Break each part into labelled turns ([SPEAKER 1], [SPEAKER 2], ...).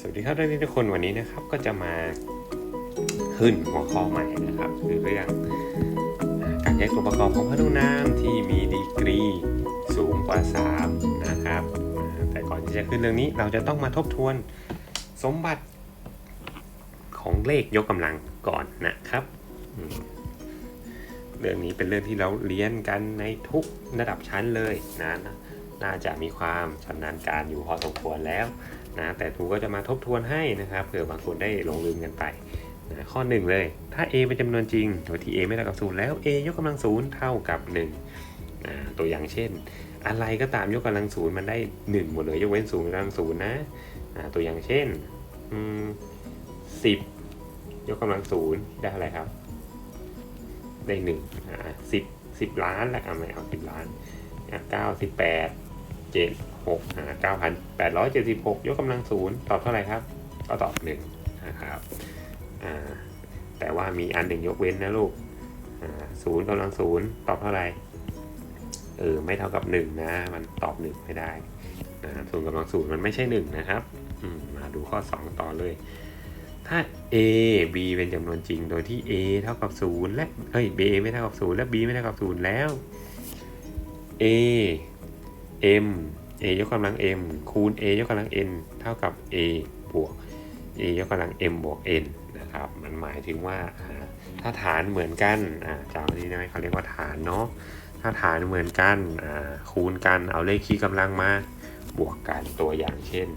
[SPEAKER 1] สวัสดีครับนักเรียนทุกคนวันนี้นะครับก็จะมาขึ้นหัวข้อใหม่นะครับคือเรื่องการแยกตัวประกอบของพระนุนามที่มีดีกรีสูงกว่า 3 นะครับ แต่ก่อนที่จะขึ้นเรื่องนี้เราจะต้องมาทบทวนสมบัติของเลขยกกำลังก่อนนะครับ เรื่องนี้เป็นเรื่องที่เราเรียนกันในทุกระดับชั้นเลยนะน่าจะมีความชำนาญการอยู่พอสมควรแล้ว นะแต่ครูก็จะมาทบทวนให้นะครับเผื่อบางคนได้หลงลืมกันไปนะข้อหนึ่งเลย ถ้า a เป็นจำนวนจริงโดยที่ a ไม่เท่ากับศูนย์แล้ว a ยกกำลังศูนย์เท่ากับ1อ่าตัวอย่างเช่น อะไรก็ตามยกกำลังศูนย์มันได้ 1 หมดเลย ยกเว้นศูนย์กำลังศูนย์นะตัวอย่างเช่นสิบยกกำลังศูนย์ได้อะไรครับ ได้หนึ่งสิบสิบล้านแล้วเอาไม่เอาสิบล้านเก้าสิบแปดเจ็ด หกอ่าเก้าพันแปดร้อยเจ็ดสิบหกยกกำลังศูนย์ตอบเท่าไหร่ครับ ก็ตอบหนึ่งนะครับแต่ว่ามีอันหนึ่งยกเว้นนะลูกศูนย์กำลังศูนย์ตอบเท่าไหร่เออไม่เท่ากับหนึ่งนะ มันตอบหนึ่งไม่ได้นะศูนย์กำลังศูนย์มันไม่ใช่หนึ่งนะครับมมาดูข้อสองต่อเลย ถ้า a b เป็นจำนวนจริงโดยที่ a เท่ากับ 0 และเอ้ย b ไม่เท่ากับ 0 และ b ไม่เท่ากับ 0 แล้ว a m a ยกกำลัง m คูณ a ยกกำลัง n เท่ากับ a บวก a ยกกำลัง m บวก n นะครับ มันหมายถึงว่าถ้าฐานเหมือนกันอ่าจำอันนี้ได้ไหมเขาเรียกว่าฐานเนาะ ถ้าฐานเหมือนกันคูณกัน เอาเลขคีย์กำลังมา บวกกันตัวอย่างเช่น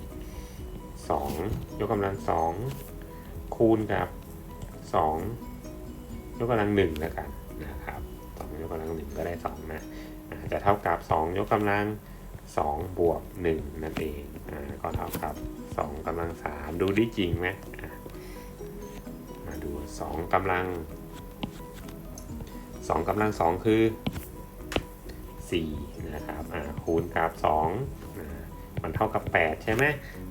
[SPEAKER 1] 2 ยกกำลัง 2 คูณกับ 2 ยกกำลัง1แล้วกันนะครับ2ยกกำลัง1ก็ได้2นะจะเท่ากับ 2 ยกกำลัง 2 บวก 1 นั่นเองอ่าก็เท่ากับ 2กำลัง 3 ดูได้จริงไหมมาดู 2กำลัง 2กำลัง 2 คือ 4 นะครับอ่าคูณกับ2อ่ามันเท่ากับ 8 ใช่ไหม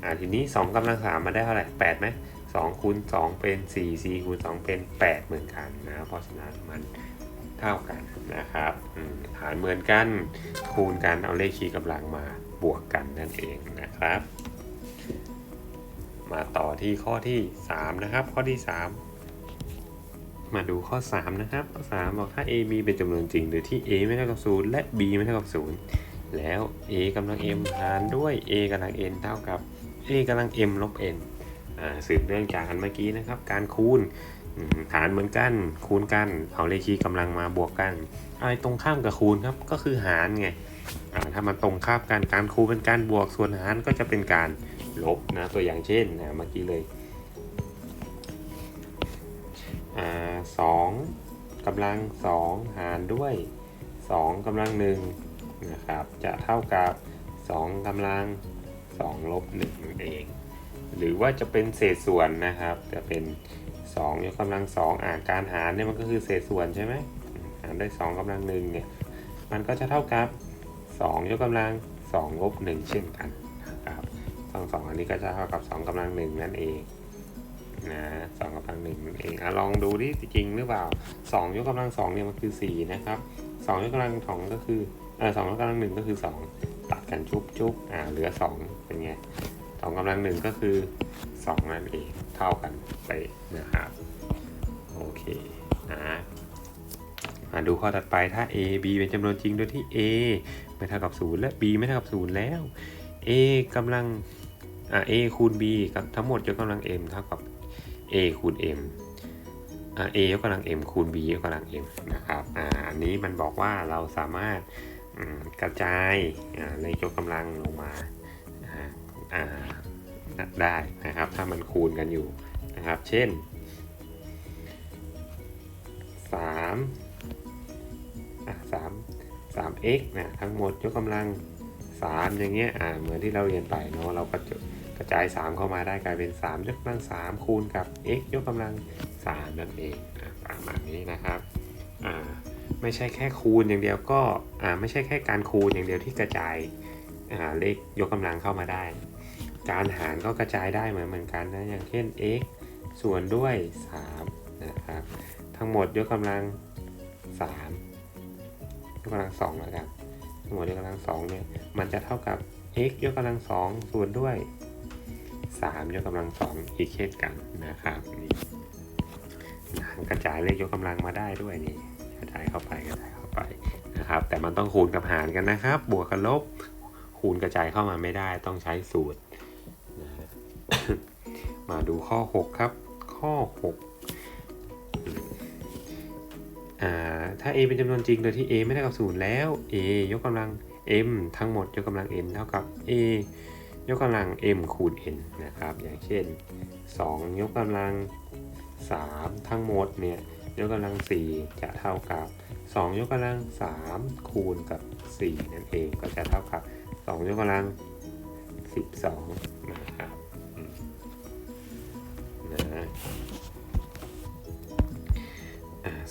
[SPEAKER 1] อ่าทีนี้ 2กำลัง 3 มาได้เท่าไหร่8ไหม2คูณ2เป็น 4 4คูณ2เป็น 8 เหมือนกันนะเพราะฉะนั้นมัน เท่ากันนะครับอืมฐานเหมือนกันคูณกันเอาเลขคีย์กำลังมาบวกกันนั่นเองนะครับ มาต่อที่ข้อที่ 3 นะครับ ข้อที่ 3 มาดูข้อ 3 นะครับ ข้อ 3 บอกถ้า a b เป็นจำนวนจริงโดยที่ a ไม่เท่ากับ 0 และ b ไม่เท่ากับ 0 แล้ว a กำลัง m หารด้วย a กำลัง n เท่ากับ a กำลัง m ลบ n อ่าสืบเนื่องจากอันเมื่อกี้นะครับ การคูณ อืมฐานเหมือนกัน คูณกัน เอาเลขคีย์กำลังมาบวกกันอะไรตรงข้ามกับคูณครับ ก็คือหารไงถ้ามันตรงข้ามกันการคูณเป็นการบวกส่วนหารก็จะเป็นการลบนะตัวอย่างเช่นนะเมื่อกี้เลยอสองกำลังสองหารด้วยสองกำลังหนึ่งนะครับ จะเท่ากับสองกำลังสองลบหนึ่งนั่นเอง หรือว่าจะเป็นเศษส่วนนะครับ จะเป็น สองยกกำลังสองอ่าการหารเนี่ยมันก็คือเศษส่วนใช่ไหมหารด้วยสองกำลังหนึ่งเนี่ยมันก็จะเท่ากับ 2 ยกกำลัง2ลบ1เช่นกันนะครับสองสองอันนี้ก็จะเท่ากับ2กำลัง1นั่นเองนะสองกำลัง1นั่นเองอะลองดูดิจริงหรือเปล่า 2 ยกกำลัง2เนี่ยมันคือ 4 นะครับ 2 ยกกำลัง2ก็คืออ่าสองยกกำลัง1ก็คือ 2 ตัดกันชุบชุบอ่าเหลือ 2 เป็นไง 2กำลัง1ก็คือ2นั่นเองเท่ากันไปนะครับโอเคนะมาดูข้อถัดไปถ้า a b เป็นจำนวนจริงโดยที่ a ไม่เท่ากับ 0 และ b ไม่เท่ากับ 0 แล้ว a กำลังอ่า a คูณ b กับทั้งหมดยกกำลัง m เท่ากับ a คูณ m อ่า a ยกกำลัง m คูณ b ยกกำลัง m นะครับอ่าอันนี้มันบอกว่าเราสามารถกระจายอ่าเลขยกกำลังลงมา ได้นะครับ ถ้ามันคูณกันอยู่นะครับ เช่น 3 อะสามสาม x นะทั้งหมดยกกำลังสามอย่างเงี้ยอ่าเหมือนที่เราเรียนไปเนาะเราก็จะกระจาย 3 เข้ามาได้กลายเป็น 3 ยกกำลัง 3 คูณกับ x ยกกำลัง 3 นั่นเองประมาณนี้นะครับอ่าไม่ใช่แค่คูณอย่างเดียวก็อ่าไม่ใช่แค่การคูณอย่างเดียวที่กระจายอ่าเลขยกกำลังเข้ามาได้ การหารก็กระจายได้เหมือนเหมือนกันนะ อย่างเช่น x ส่วนด้วย 3 นะครับ ทั้งหมดยกกำลัง 3 ยกกำลังสองแล้วกันทั้งหมดยกกำลังสองเนี่ย มันจะเท่ากับ x ยกกำลังสองส่วนด้วย 3 ยกกำลังสองอีกเช่นกันนะครับนี่กระจายเลขยกกำลังมาได้ด้วยนี่กระจายเข้าไปกระจายเข้าไปนะครับ แต่มันต้องคูณกับหารกันนะครับ บวกกับลบคูณกระจายเข้ามาไม่ได้ต้องใช้สูตร มาดูข้อ 6 ครับ ข้อ 6 อ่า ถ้า a เป็นจำนวนจริงโดยที่ a ไม่ได้กับศูนย์แล้ว a ยกกำลัง m ทั้งหมดยกกำลัง n เท่ากับ a ยกกำลัง m คูณ n นะครับ อย่างเช่น 2 ยกกำลัง 3 ทั้งหมดเนี่ย ยกกำลัง 4 จะเท่ากับ 2 ยกกำลัง 3 คูณกับ 4 นั่นเอง ก็จะเท่ากับ 2 ยกกำลัง 12 นะครับ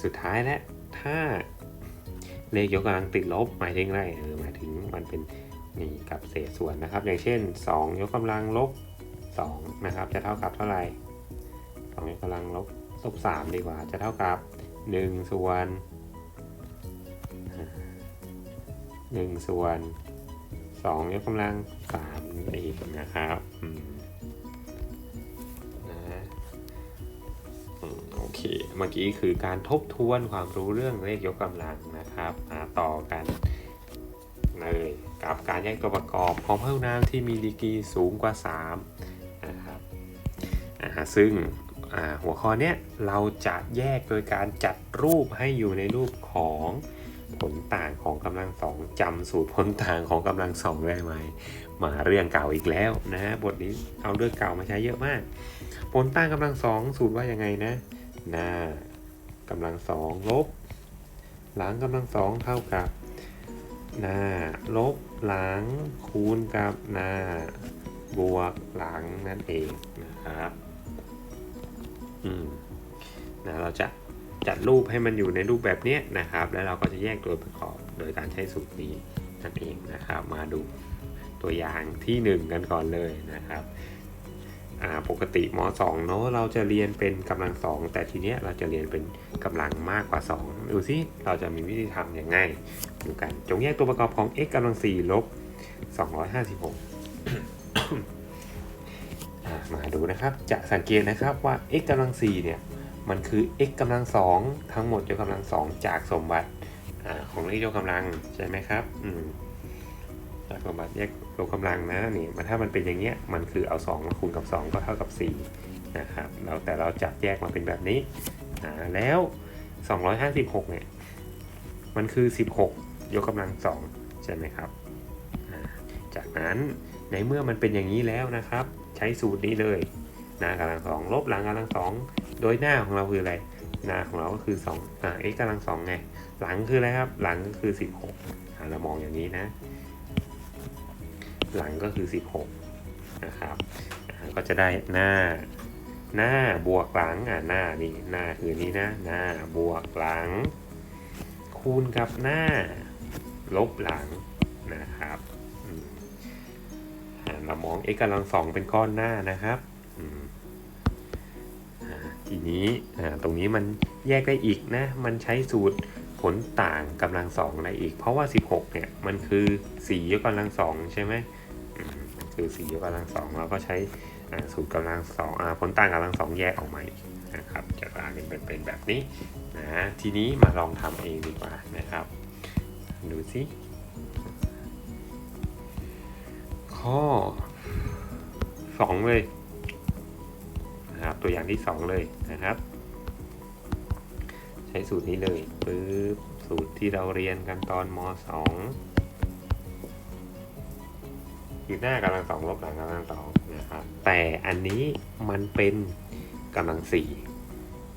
[SPEAKER 1] สุดท้ายแล้วถ้าเลขยกกำลังติดลบหมายถึงอะไรเออหมายถึงมันเป็นนี่กับเศษส่วนนะครับ อย่างเช่น 2 ยกกำลังลบ2นะครับ จะเท่ากับเท่าไหร่2ยกกำลังลบลบ3ดีกว่า จะเท่ากับ 1 ส่วนอ่า1ส่วน 2 ยกกำลัง3นั่นเองนะครับ เค เมื่อกี้คือการทบทวนความรู้เรื่องเลขยกกำลังนะครับมาต่อกันเลยกับการแยกตัวประกอบของพหุนามที่มีดีกรีสูงกว่า3นะครับซึ่งหัวข้อเนี้ยเราจะแยกโดยการจัดรูปให้อยู่ในรูปของผลต่างของกำลังสองจำสูตรผลต่างของกำลังสองได้ไหมมาเรื่องเก่าอีกแล้วนะฮะบทนี้เอาเรื่องเก่ามาใช้เยอะมาก ผลต่างกำลังสองสูตรว่ายังไงนะ หน้ากำลังสองลบ หลังกำลังสองเท่ากับ หน้า ลบหลังคูณกับหน้า บวกหลังนั่นเองนะครับอืมนะเราจะจัดรูปให้มันอยู่ในรูปแบบนี้นะครับ แล้วเราก็จะแยกตัวประกอบโดยการใช้สูตรนี้นั่นเองนะครับ มาดูตัวอย่างที่หนึ่งกันก่อนเลยนะครับ ปกติม2เนาะเราจะเรียนเป็นกำลังสองแต่ทีเนี้ยเราจะเรียนเป็นกำลังมากกว่า 2 ดูสิเราจะมีวิธีทำอย่างไงดูกัน จงแยกตัวประกอบของ x กำลัง4ลบ256อ่ามาดูนะครับ จะสังเกตนะครับว่า x กำลัง4เนี่ยมันคือ x กำลัง 2 ทั้งหมดยกกำลัง 2 จากสมบัติอของเลขยกกำลังใช่ไหมครับอืม จากสมบัติแยกยกกำลังนะนี่มันถ้ามันเป็นอย่างเงี้ยมันคือเอา 2 มาคูณกับ 2 ก็เท่ากับ4นะครับเราแต่เราจับแยกมาเป็นแบบนี้อ่าแล้ว 256เนี่ยมันคือ 16 ยกกำลัง 2 ใช่ไหมครับจากนั้นในเมื่อมันเป็นอย่างนี้แล้วนะครับ ใช้สูตรนี้เลยหน้ากำลังสองลบหลังกำลังสองโดยหน้าของเราคืออะไรหน้าของเราก็คือ2อ่า x กำลังสองไงหลังคืออะไรครับหลังก็คือ 16อ่าเรามองอย่างนี้นะ หลังก็คือ 16 นะครับ ก็จะได้หน้าหน้าบวกหลังอ่าหน้านี่หน้าคือนี้นะหน้าบวกหลัง คูณกับหน้า ลบหลังนะครับอืมอ่าเรามอง x กำลังสองเป็นก้อนหน้านะครับอืมอ่าทีนี้ตรงนี้มันแยกได้อีกนะ มันใช้สูตรผลต่างกำลังสองได้อีก เพราะว่า 16 เนี่ย มันคือ4ยกกำลังสองใช่ไหม คือสี่ยกกำลังสองเราก็ใช้สูตรกำลังสองอ่าผลต่างกำลังสองแยกออกมาอีกนะครับจะกลายเป็นเป็นแบบนี้นะทีนี้มาลองทำเองดีกว่านะครับ ดูสิข้อสองเลยนะครับตัวอย่างที่สองเลยนะครับ ใช้สูตรนี้เลยปึ๊บสูตรที่เราเรียนกันตอนมสอง คือหน้ากำลังสองลบหลังกำลังสองนะครับแต่อันนี้มันเป็นกำลังสี่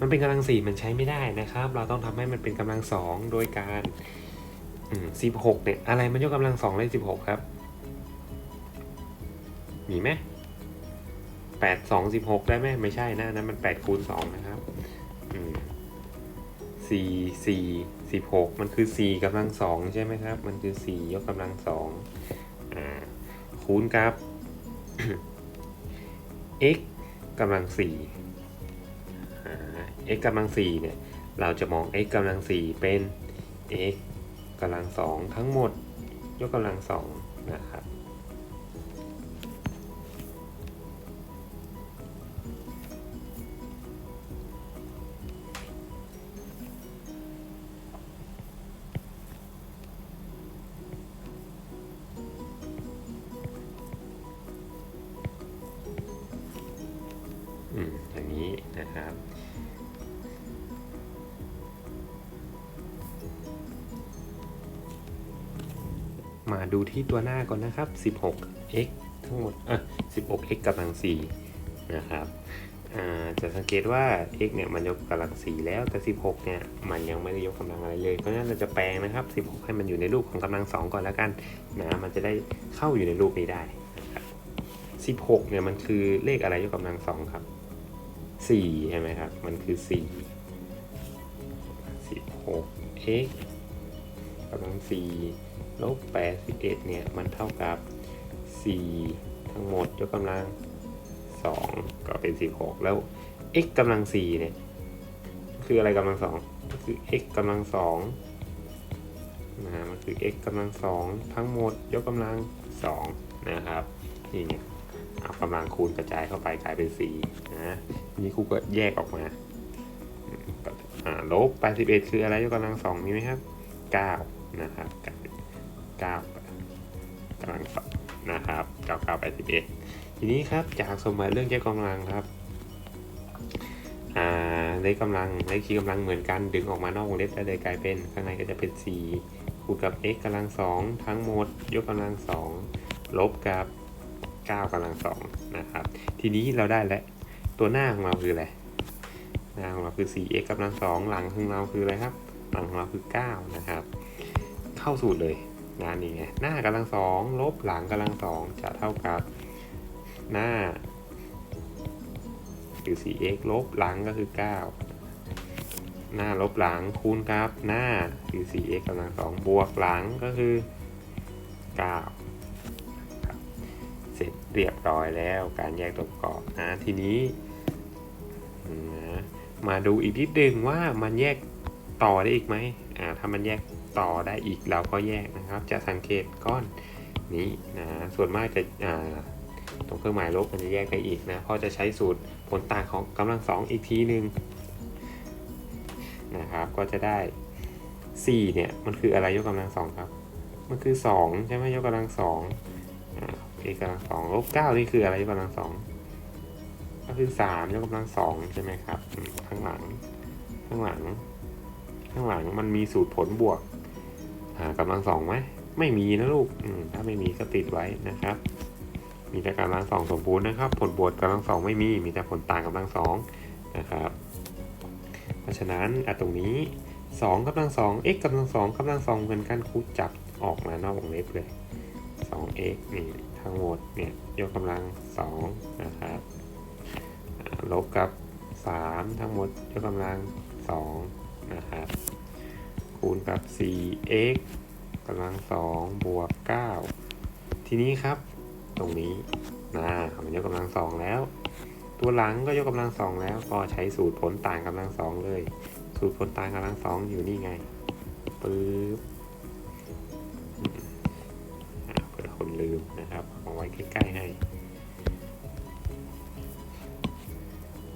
[SPEAKER 1] มันเป็นกำลังสี่มันใช้ไม่ได้นะครับ เราต้องทำให้มันเป็นกำลังสองโดยการสิบหกเนี่ยอะไรมันยกกำลังสองเลขสิบหกครับมีไหมแปดสองสิบหกได้ไหมไม่ใช่นะนั้นมันแปดคูณสองนะครับสี่สี่สิบหกมันคือสี่กำลังสองใช่ไหมครับ มันคือสี่ยกกำลังสอง คูณกับ x กำลังสี่ x กำลังสี่เนี่ย เราจะมอง x กำลังสี่เป็น x กำลังสองทั้งหมด ยกกำลังสองนะครับ มาดูที่ตัวหน้าก่อนนะครับ 16x ทั้งหมดอะ 16x กำลัง4นะครับอ่าจะสังเกตว่า x เนี่ยมันยกกำลัง4แล้วแต่ 16 เนี่ยมันยังไม่ได้ยกกำลังอะไรเลย เพราะฉะนั้นเราจะแปลงนะครับ 16 ให้มันอยู่ในรูปของกำลัง 2 ก่อนแล้วกันนะมันจะได้เข้าอยู่ในรูปนี้ได้นะครับ16 เนี่ยมันคือเลขอะไรยกกำลัง 2 ครับ4ใช่ไหมครับ มันคือ 4 16x กำลัง4 ลบ81เนี่ยมันเท่ากับ 4 ทั้งหมดยกกำลัง 2 ก็เป็น 16 แล้ว x กำลัง 4 เนี่ย คืออะไรกำลัง 2 คือ x กำลัง2นะมันคือ x กำลัง 2 ทั้งหมดยกกำลัง 2 นะครับนี่เนี่ยเอากำลังคูณกระจายเข้าไปกลายเป็น4นะทีนี้ครูก็แยกออกมาลบ81 คืออะไรยกกำลัง2มีไหมครับ 9 นะครับ 9กำลังนะครับ99 81ทีนี้ครับจากสมบัติเรื่องแยกกำลังครับอ่าเลขกำลังเลขคีย์กำลังเหมือนกันดึงออกมานอกวงเล็บแล้เลยกลายเป็นข้างในก็จะเป็น 4 คูณกับ x กำลัง2ทั้งหมด ยกกำลัง2ลบกับ 9กำลัง2นะครับ ทีนี้เราได้แล้วตัวหน้าของเราคืออะไรหน้าของเราคือ 4x กำลัง2หลังของเราคืออะไรครับ หลังของเราคือ 9 นะครับ เข้าสูตรเลย นะนี่ไงหน้ากำลัง2ลบหลังกำลัง2จะเท่ากับหน้าคือ 4x ลบหลังก็คือ 9 หน้าลบหลังคูณกับ หน้าคือ 4x กำลัง2บวกหลังก็คือ 9 เสร็จเรียบร้อยแล้วการแยกตัวประกอบนะทีนี้นะมาดูอีกนิดนึงว่ามันแยกต่อได้อีกไหมอ่าถ้ามันแยก ต่อได้อีกเราก็แยกนะครับ จะสังเกตก้อนนี้นะส่วนมากจะตรงเครื่องหมายลบมันจะแยกได้อีกนะเพราะจะใช้สูตรผลต่างของกำลังสองอีกทีหนึ่งนะครับก็จะได้4เนี่ยมันคืออะไรยกกำลังสองครับ มันคือ 2 ใช่ไหมยกกำลังสองอ่าเอกกำลังสองลบเก้านี่คืออะไรยกกำลังสองก็คือ3ยกกำลังสองใช่ไหมครับข้างหลังข้างหลัง ข้างหลังมันมีสูตรผลบวก กำลังสองไหมไม่มีนะลูกถ้าไม่มีก็ติดไว้นะครับ มีแต่กำลังสองสมบูรณ์นะครับ ผลบวกกำลังสองไม่มี มีแต่ผลต่างกำลังสองนะครับ เพราะฉะนั้นอตรงนี้สองกำลังสอง x กำลังสองกำลังสองเหมือนกันคูจับออกมานอกวงเล็บเลยสอง x นี่ทั้งหมดเนี่ยยกกำลังสองนะครับลบกับสามทั้งหมดยกกำลังสองนะครับ คูณกับ 4x กำลังสองบวก 9 ทีนี้ครับ ตรงนี้นะมันยกกำลังสองแล้ว ตัวหลังก็ยกกำลังสองแล้วก็ใช้สูตรผลต่างกำลังสองเลย สูตรผลต่างกำลังสองอยู่นี่ไงปึ๊บเผื่อคนลืมนะครับเอาไว้ใกล้ๆให้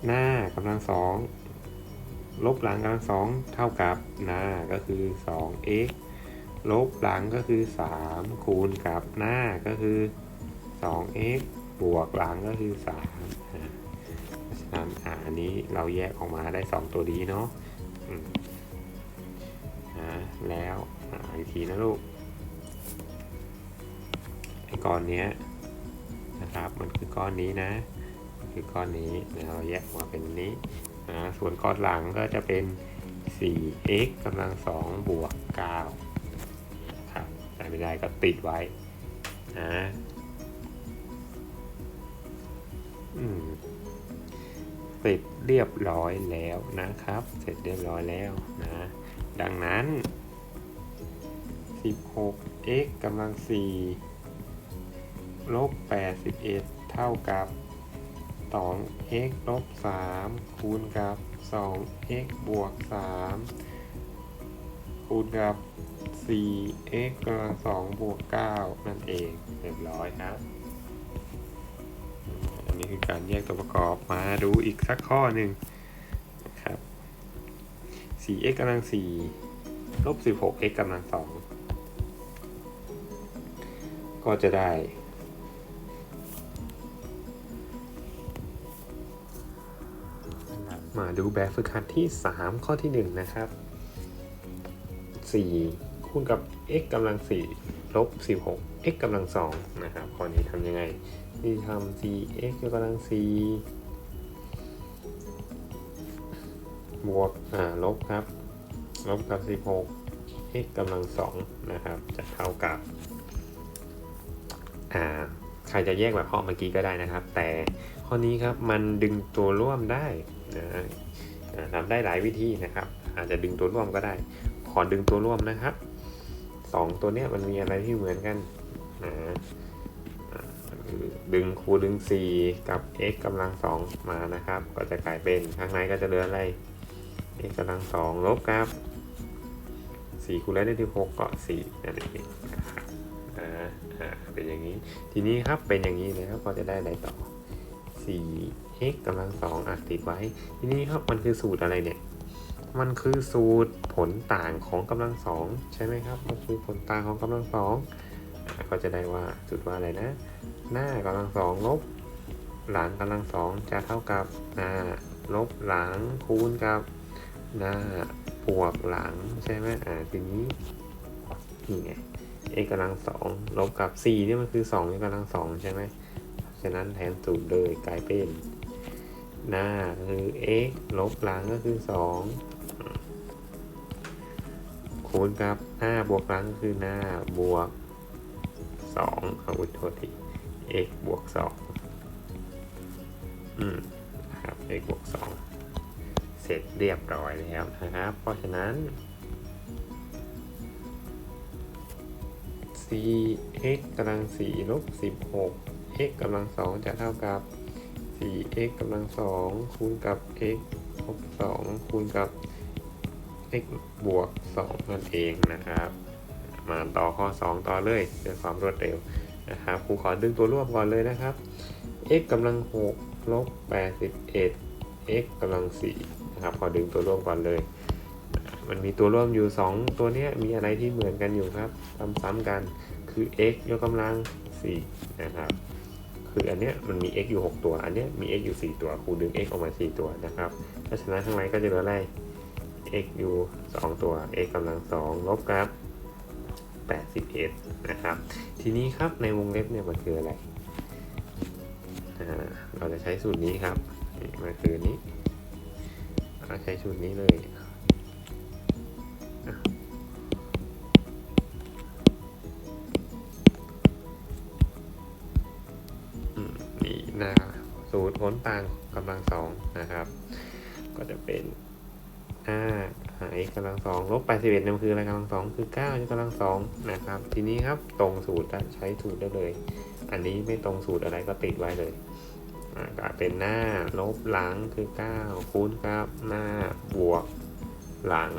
[SPEAKER 1] หน้ากำลังสอง ลบหลังกำลังสองเท่ากับหน้าก็คือ 2x ลบหลังก็คือ 3 คูณกับหน้าก็คือ 2x บวกหลังก็คือ3อ่าเพราะฉะนั้นอันนี้เราแยกออกมาได้ 2 ตัวดีเนาะอืมอ่าแล้วอีกทีนะลูกไอ้ก้อนเนี้ยนะครับมันคือก้อนนี้นะ คือก้อนนี้เราแยกออกมาเป็นนี้ นะส่วนก้อนหลังก็จะเป็น 4x กำลัง 2 บวก9ครับแต่ไม่ได้ก็ติดไว้นะอืมเสร็จเรียบร้อยแล้วนะครับ เสร็จเรียบร้อยแล้วนะ ดังนั้น 16x กำลัง4ลบ81 เท่ากับ 2x ลบ3คูณกับ 2x บวก 3 คูณกับ 4x กำลัง2บวก 9 นั่นเองเรียบร้อยครับ อันนี้คือการแยกตัวประกอบมาดูอีกสักข้อหนึ่งนะครับ 4x กำลัง4ลบ 16x กำลัง2ก็จะได้ มาดูแบบฝึกหัดที่ 3 ข้อที่ 1 นะครับ 4 คูณกับ x กำลัง4ลบ16 x กำลัง2นะครับ ข้อนี้ทำยังไง นี่ทำ 4x ยกกำลัง4บวก อ่า ลบครับ ลบกับ 16 x กำลัง2นะครับ จะเท่ากับ อ่า ใครจะแยกแบบข้อเมื่อกี้ก็ได้นะครับ แต่ข้อนี้ครับ มันดึงตัวร่วมได้ ทำได้หลายวิธีนะครับ อาจจะดึงตัวร่วมก็ได้ ขอดึงตัวร่วมนะครับสองตัวเนี้ยมันมีอะไรที่เหมือนกันนะอ่ามันคือดึงคูณดึง 4 กับ x กำลัง 2 มานะครับ ก็จะกลายเป็นข้างในก็จะเหลืออะไร x กำลัง 2 ลบกับ 4 คูณแล้วได้ที่ 6 ก็4นั่นเองนะครับเป็นอย่างนี้ ทีนี้ครับเป็นอย่างนี้แล้วก็จะได้อะไรต่อ x กำลัง2อะติดไว้ ทีนี้ครับมันคือสูตรอะไรเนี่ย มันคือสูตรผลต่างของกำลังสองใช่ไหมครับ มันคือผลต่างของกำลังสองก็จะได้ว่าสูตรว่าอะไรนะ หน้ากำลังสองลบ หลังกำลังสองจะเท่ากับหน้าลบหลังคูณกับหน้าบวกหลังใช่ไหมอ่าทีนี้นี่ไง x กำลังสองลบกับ4นี่มันคือ2ยกกำลังสองใช่ไหมฉะนั้นแทนสูตรเลยกลายเป็น หน้าคือ x ลบหลังก็คือ 2 คูณกับหน้าบวกหลังก็คือหน้าบวก2เอาอุดโทษที x บวก 2 อืมครับ x บวก 2 เสร็จเรียบร้อยแล้วนะครับ เพราะฉะนั้น 4x กำลัง4ลบ16 x กำลัง2จะเท่ากับ 4x กำลัง2คูณกับ x ลบ2คูณกับ x บวก2นั่นเองนะครับ มาต่อข้อ 2 ต่อเลยด้วยความรวดเร็วนะครับครูขอดึงตัวร่วมก่อนเลยนะครับ x กำลัง6ลบ81 x กำลัง4นะครับขอดึงตัวร่วมก่อนเลย มันมีตัวร่วมอยู่ 2 ตัวนี้มีอะไรที่เหมือนกันอยู่ครับซ้ำๆกันคือ x ยกกำลัง4นะครับ คืออันเนี้ยมันมี x อยู่ 6 ตัว อันเนี้ยมี x อยู่ 4 ตัว ครูดึง x ออกมา 4 ตัวนะครับ เพราะฉะนั้นข้างในก็จะเหลืออะไร x อยู่ 2 ตัว x กำลัง 2 ลบกับ81นะครับ ทีนี้ครับในวงเล็บเนี่ยมันคืออะไร เราจะใช้สูตรนี้ครับมันคือนี้ เราใช้สูตรนี้เลย ลต่างกำลังสองนะครับ ก็จะเป็นห้าหา x กำลังสองลบแปดสิบเอ็ดนั่นคืออะไรกำลังสองคือเก้ายกกำลังสองนะครับ ทีนี้ครับตรงสูตรใช้สูตรได้เลย อันนี้ไม่ตรงสูตรอะไรก็ติดไว้เลยก็เป็นหน้าลบหลังคือเก้าคูณกับ หน้าบวกหลัง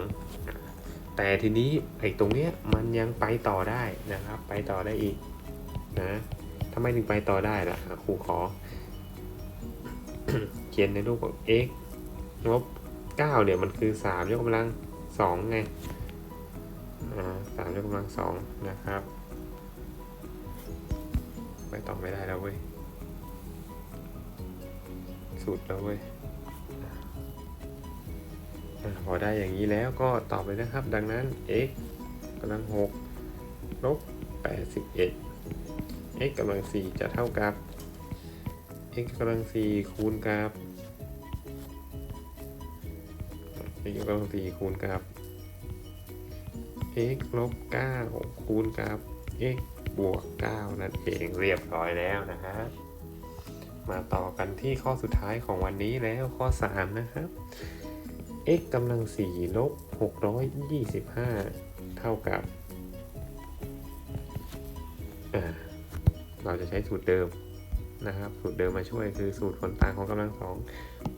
[SPEAKER 1] แต่ทีนี้ไอ้ตรงเนี้ยมันยังไปต่อได้นะครับ ไปต่อได้อีกนะทำไมถึงไปต่อได้ล่ะครูขอ เขียนในรูปของ x ลบ9เนี่ยมันคือ3ยกกำลัง2ไงอ่าสามยกกำลัง2นะครับ ไปต่อไม่ได้แล้วเว้ยสุดแล้วเว้ยพอได้อย่างนี้แล้วก็ตอบเลยนะครับ ดังนั้น x กำลัง6ลบ81 x กำลัง4จะเท่ากับ x กำลัง4คูณกับ x กำลัง4คูณกับ x ลบ9คูณกับ x บวก9นั่นเองเรียบร้อยแล้วนะครับมาต่อกันที่ข้อสุดท้ายของวันนี้แล้วข้อ 3 นะครับ x กำลัง4ลบ625 เท่ากับ เราจะใช้สูตรเดิม นะครับ สูตรเดิมมาช่วยคือสูตรผลต่างของกำลังสอง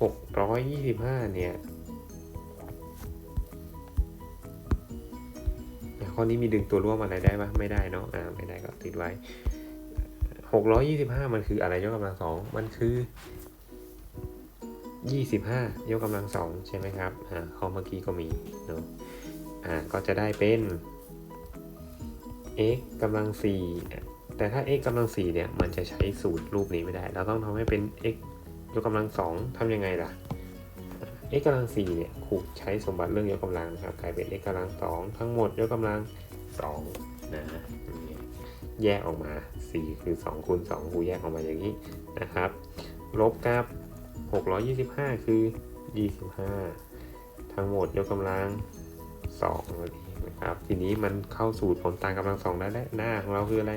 [SPEAKER 1] หกร้อยยี่สิบห้าเนี่ยข้อนี้มีดึงตัวร่วมอะไรได้ปะไม่ได้เนาะอ่าไม่ได้ก็ติดไว้หกร้อยยี่สิบห้ามันคืออะไรยกกำลังสองมันคือยี่สิบห้ายกกำลังสองใช่ไหมครับอ่าข้อเมื่อกี้ก็มีเนาะอ่าก็จะได้เป็น x กำลังสี่ แต่ถ้า x กำลังสี่เนี่ย มันจะใช้สูตรรูปนี้ไม่ได้ เราต้องทำให้เป็น x ยกกำลังสองทำยังไงล่ะ x กำลัง4เนี่ยครูใช้สมบัติเรื่องยกกำลังนะครับกลายเป็น x กำลัง2ทั้งหมดยกกำลัง2นะแยกออกมา 4 คือ2คูณ2คูแยกออกมาอย่างนี้นะครับ ลบกับ 625 คือ 25 ทั้งหมดยกกำลัง2นั่นเองนะครับ ทีนี้มันเข้าสูตรผลต่างกำลังสองได้แล้วหน้าของเราคืออะไร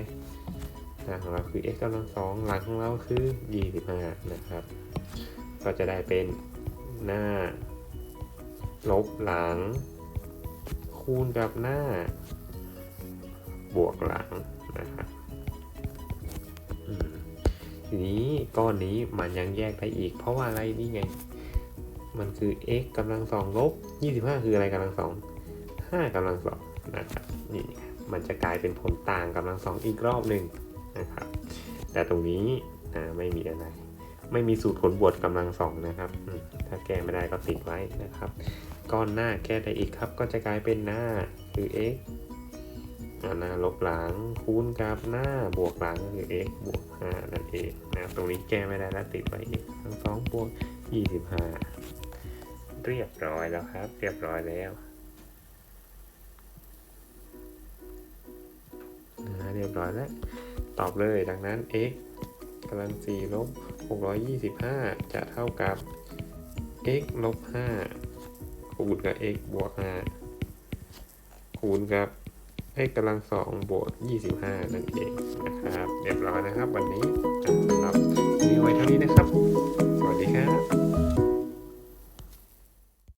[SPEAKER 1] หน้าของเราคือ x กำลังสองหลังของเราคือ 25 นะครับ ก็จะได้เป็นหน้า ลบหลัง คูณกับหน้า บวกหลังนะครับทีนี้ก้อนนี้มันยังแยกได้อีก เพราะว่าอะไรนี่ไง มันคือ x กำลังสองลบ 25 คืออะไรกำลังสอง5กำลังสองนะครับนี่มันจะกลายเป็นผลต่างกำลังสองอีกรอบหนึ่ง นะครับ แต่ตรงนี้อ่าไม่มีอะไร ไม่มีสูตรผลบวกกำลังสองนะครับ ถ้าแก้ไม่ได้ก็ติดไว้นะครับ ก้อนหน้าแก้ได้อีกครับ ก็จะกลายเป็นหน้าคือ x อ่าหน้าลบหลังคูณกับหน้าบวกหลังก็คือ x บวก5นั่นเองนะตรงนี้แก้ไม่ได้แล้วติดไว้อีกทั้งสองบวก25 เรียบร้อยแล้วครับ เรียบร้อยแล้วอ่าเรียบร้อยแล้ว ตอบเลยดังนั้น x กำลัง4ลบ625 จะเท่ากับ x ลบ5คูณกับ x บวก5คูณกับ x กำลัง2บวก25 นั่นเองนะครับ เรียบร้อยนะครับ วันนี้สำหรับวิดีโอไว้เท่านี้นะครับ สวัสดีครับ